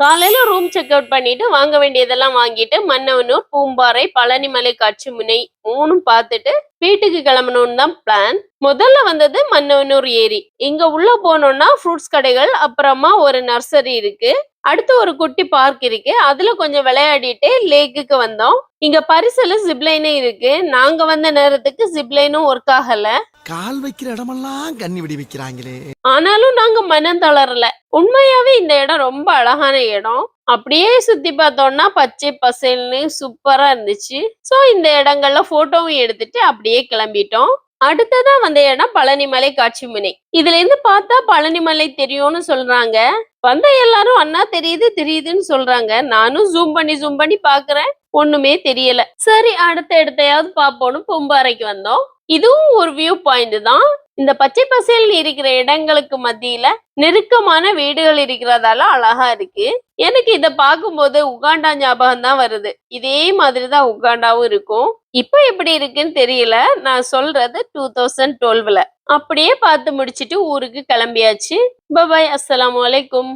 காலையில room check out பண்ணிட்டு வாங்க வேண்டியதெல்லாம் வாங்கிட்டு மன்னவனூர் பூம்பாறை பழனிமலை காட்சி முனை மூணும் பார்த்துட்டு வீட்டுக்கு கிளம்பணும்னு தான் பிளான் முதல்ல வந்தது மன்னவனூர் ஏரி. இங்க உள்ள போனோம்னா ஃப்ரூட்ஸ் கடைகள் அப்புறமா ஒரு நர்சரி இருக்கு. அடுத்து ஒரு குட்டி பார்க் இருக்கு. அதுல கொஞ்சம் விளையாடிட்டு லேக்குக்கு வந்தோம். இங்க பரிசல ஜிப்லைனும் இருக்கு. நாங்க வந்த நேரத்துக்கு ஜிப்லைனும் ஒர்க் ஆகல. கால் வைக்கிற இடமெல்லாம் கண்ணி விடி வைக்கிறாங்களே. ஆனாலும் நாங்க மனம் தளரல. உண்மையாவே இந்த இடம் ரொம்ப அழகான இடம். அப்படியே சுத்தி பார்த்தோம்னா பச்சை பசேல்னு சூப்பரா இருந்துச்சு. சோ இந்த இடங்கள்ல போட்டோவும் எடுத்துட்டு அப்படியே கிளம்பிட்டோம். அடுத்ததா வந்த இடம் பழனிமலை காட்சி முனை இதுல இருந்து பார்த்தா பழனிமலை தெரியும்னு சொல்றாங்க. வந்த எல்லாரும் அண்ணா தெரியுது தெரியுதுன்னு சொல்றாங்க. நானும் ஜூம் பண்ணி ஜூம் பண்ணி பாக்குறேன். ஒண்ணுமே தெரியல. சரி அடுத்த இடத்தையாவது பாப்போம்னு பொம்பாறைக்கு வந்தோம். இதுவும் ஒரு வியூ பாயிண்ட் தான். இந்த பச்சை பசேல் இருக்கிற இடங்களுக்கு மத்தியில நெருக்கமான வீடுகள் இருக்கிறதால அழகா இருக்கு. எனக்கு இத பார்க்கும்போது உகாண்டா ஞாபகம் தான் வருது. இதே மாதிரிதான் உகாண்டாவும் இருக்கும். இப்போ எப்படி இருக்குன்னு தெரியல. நான் சொல்றது டூ தௌசண்ட் டுவெல்வ்ல. அப்படியே பார்த்து முடிச்சிட்டு ஊருக்கு கிளம்பியாச்சு. பபாய் அஸ்லாம் வலைக்கும்